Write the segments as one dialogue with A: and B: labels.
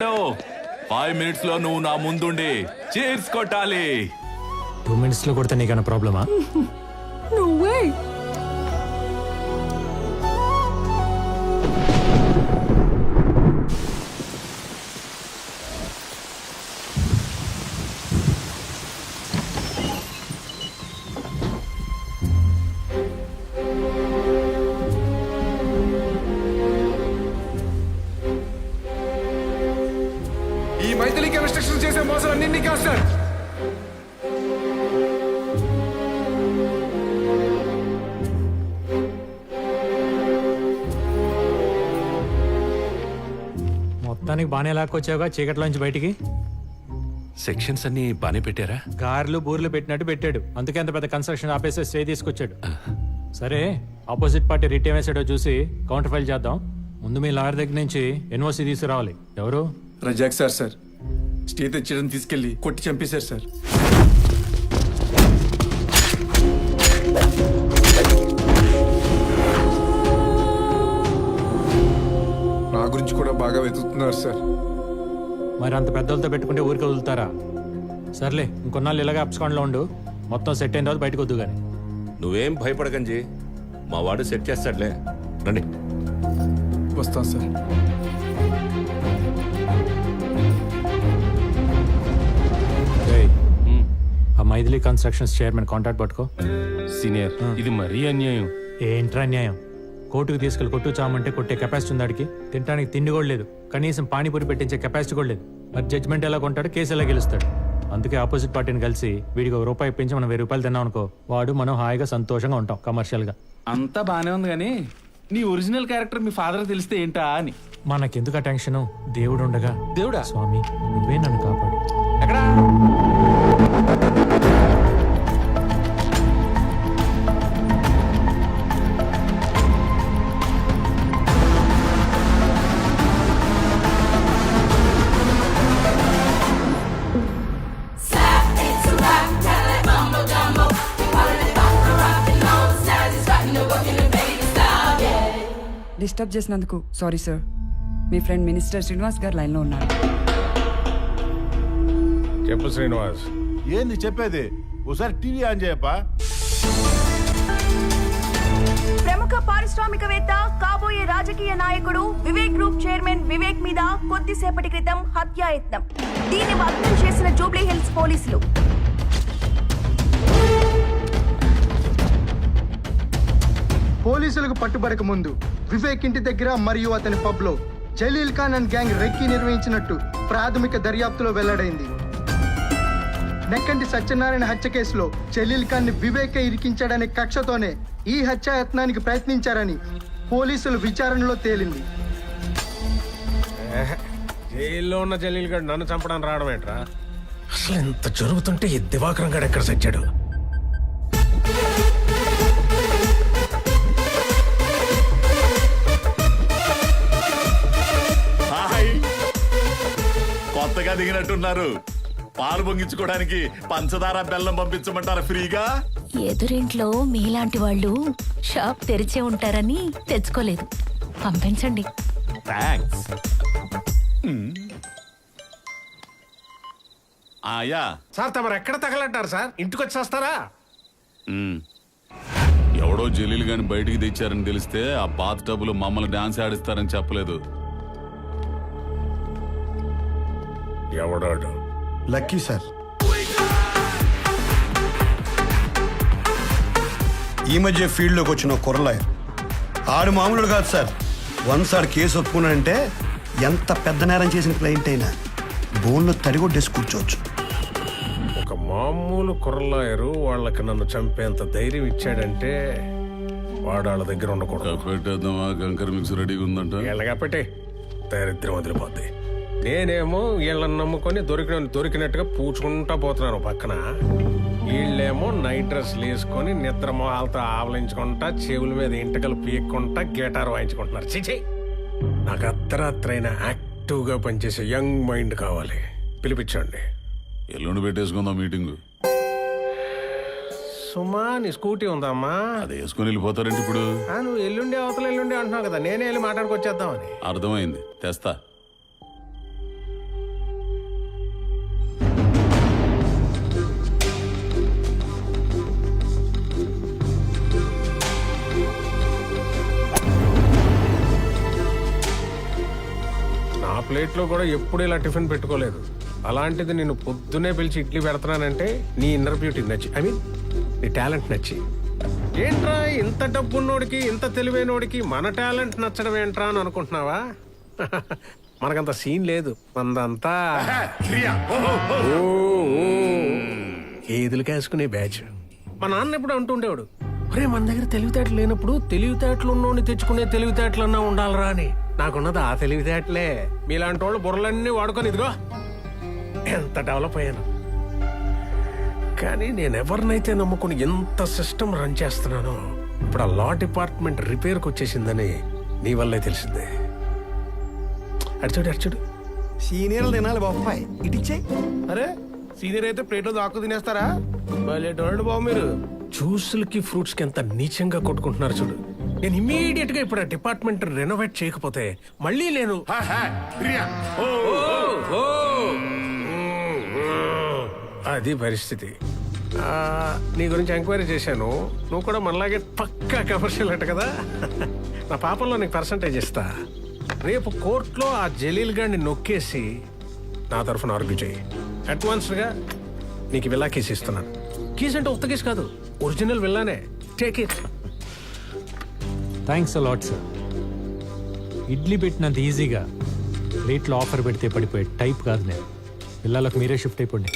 A: Five మినిట్స్లో నువ్వు నా ముందుండి చీర్స్ కొట్టాలి.
B: టూ మినిట్స్లో కొడితే నీకన్నా ప్రాబ్లమా
C: నువ్వే.
D: సార్
B: మొత్తానికి బాగానే లాక్కొచ్చావుగా చీకట్లోంచి బయటికి?
A: సెక్షన్స్ అన్ని బానే పెట్టారా?
B: కార్లు బూర్లు పెట్టినట్టు పెట్టాడు. అందుకే అంత పెద్ద కన్స్ట్రక్షన్ ఆపేసి స్టే తీసుకొచ్చాడు. సరే ఆపోజిట్ పార్టీ రిట్ వేసాడో చూసి కౌంటర్ ఫైల్ చేద్దాం. ముందు మీ లాయర్ దగ్గర నుంచి ఎన్ఓసి తీసుకురావాలి. ఎవరు?
D: Razak sir sir. స్టే తెచ్చడం తీసుకెళ్ళి కొట్టి చంపేశారు సార్. నా గురించి కూడా బాగా వెతుకుతున్నారు సార్.
B: మరి అంత పెద్దలతో పెట్టుకుంటే ఊరికి వదులుతారా? సర్లే ఇంకొన్నాళ్ళు ఇలాగే అప్స్కాండ్లో ఉండు. మొత్తం సెట్ అయిన తర్వాత బయటకు వద్దు కానీ
E: నువ్వేం భయపడకంజీ. మా వాడు సెట్ చేస్తాడులే. రండి.
D: వస్తాం
B: sir. Maithili constructions chairman contact పట్టుకో.
F: సీనియర్ ఇది మరీ అన్యాయం.
B: ఏంట్రా న్యాయం కోర్టుకు తీసుకెళ్ళి కొట్టు చామంటే కొట్టే కెపాసిటీ ఉంది ఆడికి. తినడానికి తిండి కూడా లేదు. కనీసం పానీపూరి పెట్టించే కెపాసిటీ కూడా లేదు. మరి జడ్జ్మెంట్ ఎలా కొంటాడు? కేసు ఎలా గెలుస్తాడు? అందుకే ఆపోజిట్ పార్టీని కలిసి వీడికి ఒక రూపాయి ఇప్పించి మనం వెయ్యి రూపాయలు తిన్నాం అనుకో వాడు మనం హాయిగా సంతోషంగా ఉంటాం కమర్షియల్గా.
F: అంతా బానే ఉంది కానీ నీ ఒరిజినల్ క్యారెక్టర్ మీ ఫాదర్ తెలిస్తే ఏంటా అని.
B: మనకెందుకు ఆ టెన్షన్ దేవుడు ఉండగా.
F: దేవుడా?
B: స్వామి నువ్వే నన్ను కాపాడు.
F: ఎక్కడా?
C: డిస్టర్బ్ చేసినందుకు సారీ సార్. మీ ఫ్రెండ్ మినిస్టర్ శ్రీనివాస్ గారు లైన్లో ఉన్నారు.
G: చెప్పు శ్రీనివాస్.
H: ఏంది చెప్పేది? ఒకసారి టీవీ ఆన్ చేయప్పా?
I: ప్రముఖ పారిశ్రామికవేత్త కాబోయే రాజకీయ నాయకుడు వివేక్ గ్రూప్ చైర్మన్ వివేక్ మీద కొద్దిసేపటి క్రితం హత్యాయత్నం. దీన్ని భగ్నం చేసిన జూబ్లీ
J: పోలీసులకు పట్టుబడక ముందు వివేక్ ఇంటి దగ్గర మరియు అతని పబ్లో Jaleel Khan and gang recce నిర్వహించినట్టు ప్రాథమిక దర్యాప్తులో వెల్లడైంది. నెక్కంటి సత్యనారాయణ హత్య కేసులో జలీల్ ఖాన్ని వివేకే ఇరికించాడనే కక్షతోనే ఈ హత్యాయత్నానికి ప్రయత్నించారని పోలీసులు విచారణలో తేలింది.
G: జైల్లో ఉన్న జలీల్ గడ్ నన్ను చంపడానికి రావడం ఏంట్రా? అసలు ఇంత జరుగుతుంటే ఈ దివాకరం గడు ఎక్కడ సచ్చాడు?
A: కొత్తగా దిగినట్టున్నారు. పాలు పొంగించుకోవడానికి పంచదార బెల్లం పంపించమంటారా ఫ్రీగా?
K: ఎదురింట్లో మీలాంటి వాళ్ళు షాప్ తెరిచే ఉంటారని తెచ్చుకోలేదు. పంపించండి.
A: థ్యాంక్స్ ఆయా
G: సార్ తమరు ఎక్కడ తగలంటారు సార్? ఇంటికి వచ్చి వస్తారా
A: ఎవడో జలీలు గాని బయటికి తెచ్చారని తెలిస్తే ఆ బాత్ టబ్బులు మమ్మల్ని డాన్స్ ఆడిస్తారని చెప్పలేదు.
G: ఎవడాడు?
H: Lucky sir.
L: ఈ మధ్య ఫీల్డ్లోకి వచ్చిన కుర్రలాయర్ ఆడు మామూలు కాదు సార్. వన్స్ ఆడు కేసు ఒప్పుకున్నాడంటే ఎంత పెద్ద నేరం చేసిన క్లయింట్ అయినా బోన్లో తడిగొట్టేసి కూర్చోవచ్చు.
G: ఒక మామూలు కుర్రలాయరు వాళ్ళకి నన్ను చంపేంత ధైర్యం ఇచ్చాడంటే వాడు వాళ్ళ దగ్గర ఉండకూడదు.
A: పెట్టేద్దామా కంకర్ మిక్స్ రెడీగా ఉందంట.
G: వీళ్ళగా పెట్టి. దరిద్రం వదిలిపోద్ది. నేనేమో వీళ్ళని నమ్ముకొని దొరికిన దొరికినట్టుగా పూచుకుంటా పోతున్నాను పక్కన. వీళ్ళేమో నైట్ డ్రెస్లు వేసుకొని నిద్ర మొహాలతో ఆవలించుకుంటా చెవుల మీద ఇంటకలు పీక్కుంటా గిటార్ వాయించుకుంటున్నారు. చిచి నాకు అర్ధరాత్రైన యాక్టివ్గా పనిచేసే యంగ్ మైండ్ కావాలి. పిలిపించండి.
A: ఎల్లుండి పెట్టేసుకుందాం మీటింగ్.
G: సుమా నీ స్కూటీ ఉందమ్మా.
A: అది వేసుకొని వెళ్ళిపోతారంటే ఇప్పుడు?
G: ఆ, నువ్వు ఎల్లుండి అవతల ఎల్లుండి అంటున్నావు కదా నేనే వెళ్ళి మాట్లాడుకొచ్చేద్దామని.
A: అర్థమైంది. తెస్తా.
G: ప్లేట్లో కూడా ఎప్పుడు ఇలా టిఫిన్ పెట్టుకోలేదు. అలాంటిది నేను పొద్దునే పిలిచి ఇడ్లీ పెడుతున్నానంటే నీ ఇన్నర్ బ్యూటీ నచ్చి ఐ మీన్ నీ టాలెంట్ నచ్చి. ఏంట్రా ఇంత డబ్బున్నోడికి ఇంత తెలివైనోడికి మన టాలెంట్ నచ్చడం ఏంట్రా అని అనుకుంటున్నావా? మనకంత సీన్ లేదు మందంతా. ఏదులు కాసుకునే బ్యాచ్. మా నాన్న ఎప్పుడు అంటుండేవాడు ఒరే మన దగ్గర తెలివితేటలు లేనప్పుడు తెలివితేటలు ఉన్నోడిని తెచ్చుకునే తెలివితేటలన్నా ఉండాలిరా అని. నాకున్నది ఆ తెలివితేటలే మీలాంటి వాళ్ళు బుర్రలన్నీ వాడుకొని ఇదిగో. ఎంత డెవలప్ అయ్యాను. కానీ నేను ఎవరినైతే నమ్ముకుని ఎంత సిస్టమ్ రన్ చేస్తున్నానో ఇప్పుడు ఆ లా డిపార్ట్మెంట్ రిపేర్కి వచ్చేసిందని నీ వల్లే తెలిసిందే. అడిచాడు అడిచాడు
L: సీనియర్లు తినాలి బాబాయ్ ఇటిచ్చే
G: అరే సీనియర్ అయితే ప్లేట్లో దాక్కు తినేస్తారా? బాబు మీరు. జ్యూసులకి ఫ్రూట్స్కి ఎంత నీచంగా కొట్టుకుంటున్నారు చూడు. నేను ఇమీడియట్గా ఇప్పుడు ఆ డిపార్ట్మెంట్ రెనోవేట్ చేయకపోతే మళ్ళీ నేను. అది పరిస్థితి. నీ గురించి ఎంక్వైరీ చేశాను. నువ్వు కూడా మనలాగే పక్కా కమర్షియల్ అంట కదా? నా పాపంలో నీకు పర్సంటేజ్ ఇస్తా. రేపు కోర్టులో ఆ జలీల్ గారిని నొక్కేసి నా తరఫున ఆర్గ్యూ చేయి. అడ్వాన్స్డ్గా నీకు విల్లా కేసు ఇస్తున్నాను. కేసు అంటే ఉత్త కేసు కాదు. Original విల్లానే take it
B: thanks a lot sir idli పెట్టినంత ఈజీగా రేట్లో ఆఫర్ పెడితే పడిపోయే టైప్ కాదు నేను. పిల్లలకు మీరే షిఫ్ట్ అయిపోండి.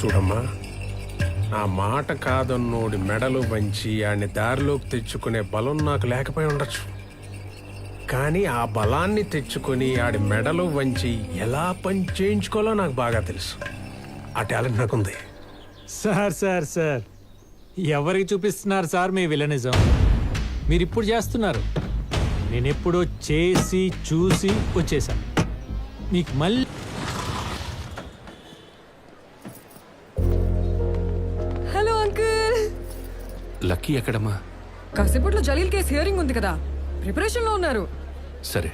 G: చూడమ్మా నా మాట కాదన్నోడి మెడలు వంచి ఆడిని దారిలోకి తెచ్చుకునే బలం నాకు లేకపోయి ఉండొచ్చు. కానీ ఆ బలాన్ని తెచ్చుకొని ఆడి మెడలు వంచి ఎలా పని చేయించుకోవాలో నాకు బాగా తెలుసు. ఆ టాలెంట్ నాకుంది.
B: Sir sir sir. ఎవరికి చూపిస్తున్నారు సార్ మీ విలనిజం? మీరు ఇప్పుడు చేస్తున్నారు. నేను ఎప్పుడో చేసి చూసి వచ్చేసాను మీకు మళ్ళీ
C: హలో అంకుల్.
E: లక్కీ ఎక్కడమ్మా?
C: కాసేపట్లో జలీల్ కేసు హియరింగ్ ఉంది కదా. ప్రిపరేషన్లో ఉన్నారు.
E: సరే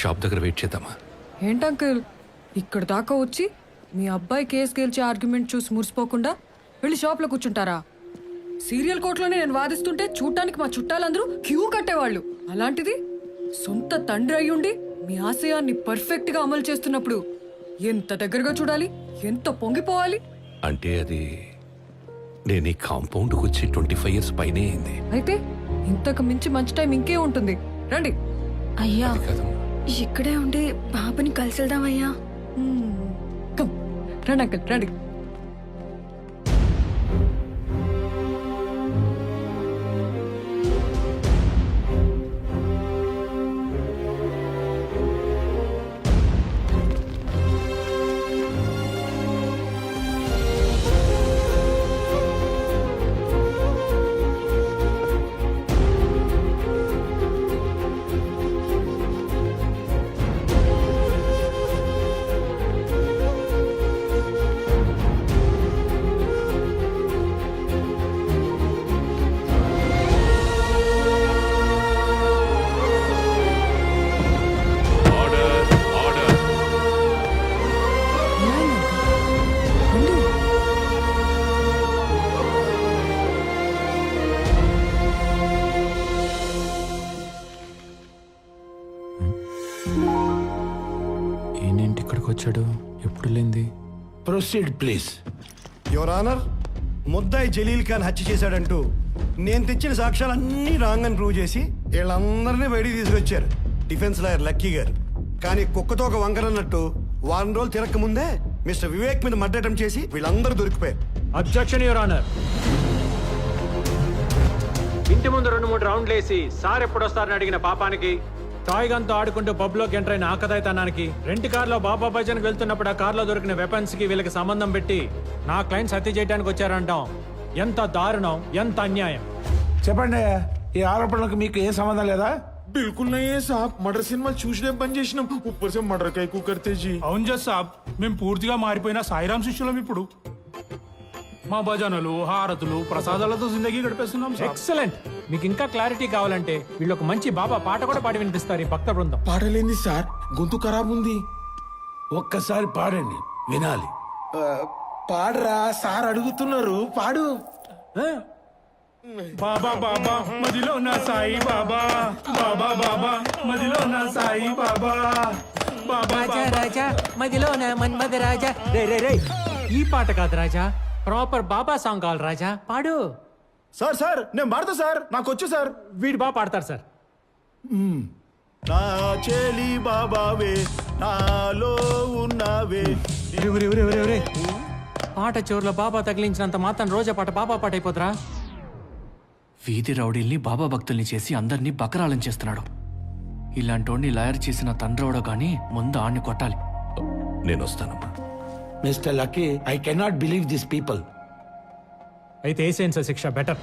E: షాప్ దగ్గర వెయిట్ చేద్దామా?
C: ఏంటి అంకుల్ ఇక్కడ దాకా వచ్చి మీ అబ్బాయి కేసు గెలిచే ఆర్గ్యుమెంట్ చూసి మురిసిపోకుండా వెళ్ళి షాప్లో కూర్చుంటారా? సీరియల్ కోర్టులోనే నేను వాదిస్తుంటే చూడటానికి మా చుట్టాలందరూ క్యూ కట్టేవాళ్ళు. అలాంటిది సొంత తండ్రి అయ్యుండి మీ ఆశయాన్ని పర్ఫెక్ట్గా అమలు చేస్తున్నప్పుడు ఎంత దగ్గరగా చూడాలి? ఎంత పొంగిపోవాలి?
E: అంటే అది నేను ఈ కాంపౌండ్కి వచ్చి ట్వంటీ ఫైవ్ ఇయర్స్ పైనే అయింది.
C: అయితే ఇంతకు మించి మంచి టైం ఇంకే ఉంటుంది. రండి.
K: అయ్యా
E: కదమ్మా.
I: ఇక్కడే ఉండి బాబుని కలిసి వెళ్దామయ్యా
C: కమ్ రండి అంకుల్ రండి
H: ప్రొసీడ్ ప్లీజ్
L: యువర్ ఆనర్ ముద్దాయి జలీల్ ఖాన్ హత్య చేశాడంటూ నేను తెచ్చిన సాక్ష్యాలన్నీ రాంగ్ అని ప్రూవ్ చేసి వీళ్ళందరినీ బయటికి తీసుకొచ్చారు. డిఫెన్స్ లాయర్ లక్కీ గారు. కానీ కుక్కతో ఒక వంకరన్నట్టు వారం రోజులు తిరక్క ముందే మిస్టర్ వివేక్ మీద మర్డటం చేసి వీళ్ళందరూ దొరికిపోయారు.
B: అబ్జెక్షన్ యువర్ ఆనర్ ఇంటి ముందు రెండు మూడు రౌండ్లు వేసి సార్ ఎప్పుడు వస్తారని అడిగిన పాపానికి టాయ్ గన్తో ఆడుకుంటూ పబ్లోకి ఎంటర్ అయిన ఆకతాయితనానికి రెంట్ కార్లో బాబా భజన్ వెళ్తున్నప్పుడు ఆ కార్లో దొరికిన వెపన్స్ కి వీళ్ళకి సంబంధం పెట్టి నా క్లయింట్స్ హత్య చేయడానికి వచ్చారంటాం ఎంత దారుణం ఎంత అన్యాయం
F: చెప్పండి ఈ ఆరోపణలకు మీకు ఏ సంబంధం లేదా
H: बिल्कुल नहीं है साहब मर्डर सिनेमा చూసినే బంద్ చేసినాం ऊपर से मर्डर కై కుకర్తే జీ
F: అవును జస్ సాబ్ మేము పూర్తిగా మారిపోయిన సాయిరాం శిష్యులం ఇప్పుడు మా భజనలు హారతులు ప్రసాదాలతో జిందగీ గడిపేస్తున్నాం
B: ఎక్సలెంట్. మీకు ఇంకా క్లారిటీ కావాలంటే వీళ్ళు ఒక మంచి బాబా పాట కూడా పాడి వినిపిస్తారు ఈ భక్త బృందం.
H: పాడలేంది సార్? గొంతు ఖరాబ్ ఉంది.
F: ఒక్కసారి పాడండి వినాలి.
H: పాడరా సార్ అడుగుతున్నారు పాడు.
F: బాబా బాబా మదిలో నా సాయి బాబా. బాబా బాబా మదిలో నా సాయి బాబా. బాబా
B: రాజా రాజా మదిలోన మన్మద రాజా. రే రే రే ఈ పాట కాదు రాజా. ప్రాపర్ బాబా సాంగ్ కావాలి రాజా. పాడు.
H: సార్ సార్ నేను పాడతా సార్. నాకు వచ్చు సార్.
B: వీడు బాగా పాడతారు సార్.
H: నా చెలి బాబావే నాలో ఉన్నావే.
B: ఒరే, ఒరే, ఒరే, ఒరే, ఒరే. పాట చివరిలో బాబా తగిలించినంత మాత్రం రోజా పాట బాబా పాట అయిపోతురా
M: వీధి రౌడీల్ని బాబా భక్తుల్ని చేసి అందరినీ బకరాలం చేస్తున్నాడు. ఇలాంటోడిని లాయర్ చేసిన తండ్రవడో గాని ముందు ఆణ్ణి కొట్టాలి.
E: నేను వస్తానమ్మా
F: mister Lucky I cannot believe this people.
B: అయితే వేసేయండి సార్ శిక్ష? బెటర్.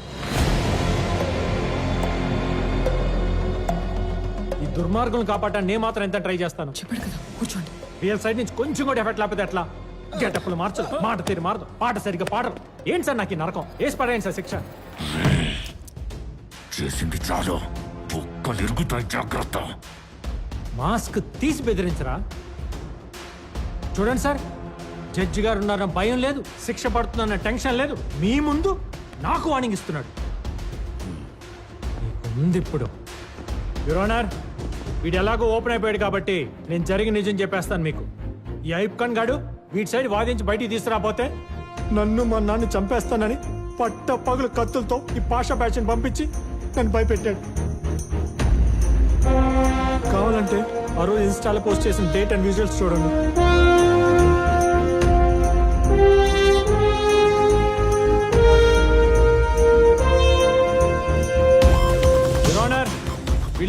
B: ఈ దుర్మార్గులను కాపాడటానికి నేను మాత్రం ఎంత ట్రై చేస్తాను?
C: చెప్పాడు కదా కూర్చోండి.
B: రియల్ సైడ్ నుంచి కొంచెం కూడా ఎఫెక్ట్ లేకపోతే ఎట్లా? గెటప్పులు మార్చదు మాట తీరు మారదు పాట సరిగ్గా పాడరు. ఏంటి సార్ నాకు ఈ నరకం? వేసి పడేయండి సార్ శిక్ష?
E: చేసింది చాలు. బుక్కలు ఇరుగుతాయి జాగ్రత్త.
B: మాస్క్ తీసి బెదిరించరా? చూడండి సార్ జడ్జి గారు ఉన్నారన్న భయం లేదు శిక్ష పడుతుందన్న టెన్షన్ లేదు. మీ ముందు నాకు వార్నింగ్ ఇస్తున్నాడు. ఉంది ఇప్పుడు. యురోనర్ వీడు ఎలాగో ఓపెన్ అయిపోయాడు కాబట్టి నేను జరిగి నిజం చెప్పేస్తాను మీకు. ఈ ఐప్ ఖాన్ గాడు వీటి సైడ్ వాదించి బయటికి తీసుకురాపోతే నన్ను మా నాన్న చంపేస్తానని పట్ట పగులు కత్తులతో ఈ పాషా బ్యాచ్ని పంపించి నన్ను భయపెట్టాడు. కావాలంటే ఆ రోజు ఇన్స్టాలో పోస్ట్ చేసిన డేట్ అండ్ విజువల్స్ చూడండి.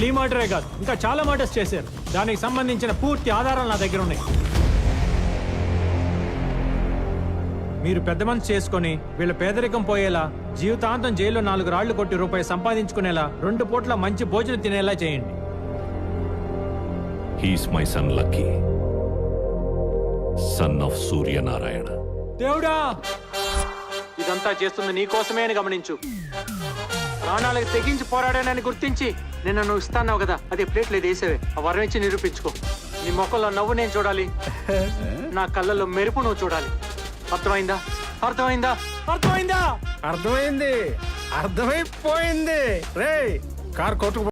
B: వీళ్ళు ఈ మాటరే కాదు. ఇంకా చాలా మాటర్స్ చేశారు. దానికి సంబంధించిన పూర్తి ఆధారాలు నా దగ్గర ఉన్నాయి. మీరు పెద్ద మనసు చేసుకొని వీళ్ళ పేదరికం పోయేలా జీవితాంతం జైల్లో నాలుగు రాళ్ళు కొట్టి రూపాయి సంపాదించుకునేలా రెండు పూట్ల మంచి భోజనం తినేలా చేయండి.
E: He's my son lucky son of Suryanarayana
B: దేవుడా! ఇదంతా చేస్తుంది నీ కోసమే అని గమనించు. ప్రాణాలకు తెగించి పోరాడానని గుర్తించి నిన్న నువ్వు ఇస్తాన్నావు కదా అది ప్లేట్ లేదు వేసేవే. ఆ వరం ఇచ్చి నిరూపించుకో. నీ మొక్కల్లో నవ్వు నేను చూడాలి. నా కళ్ళల్లో మెరుపు నువ్వు చూడాలి. అర్థమైందా? అర్థమైందా? అర్థమైందా?
G: అర్థమైంది. అర్థమైపోయింది. రే కార్ కొట్టుకు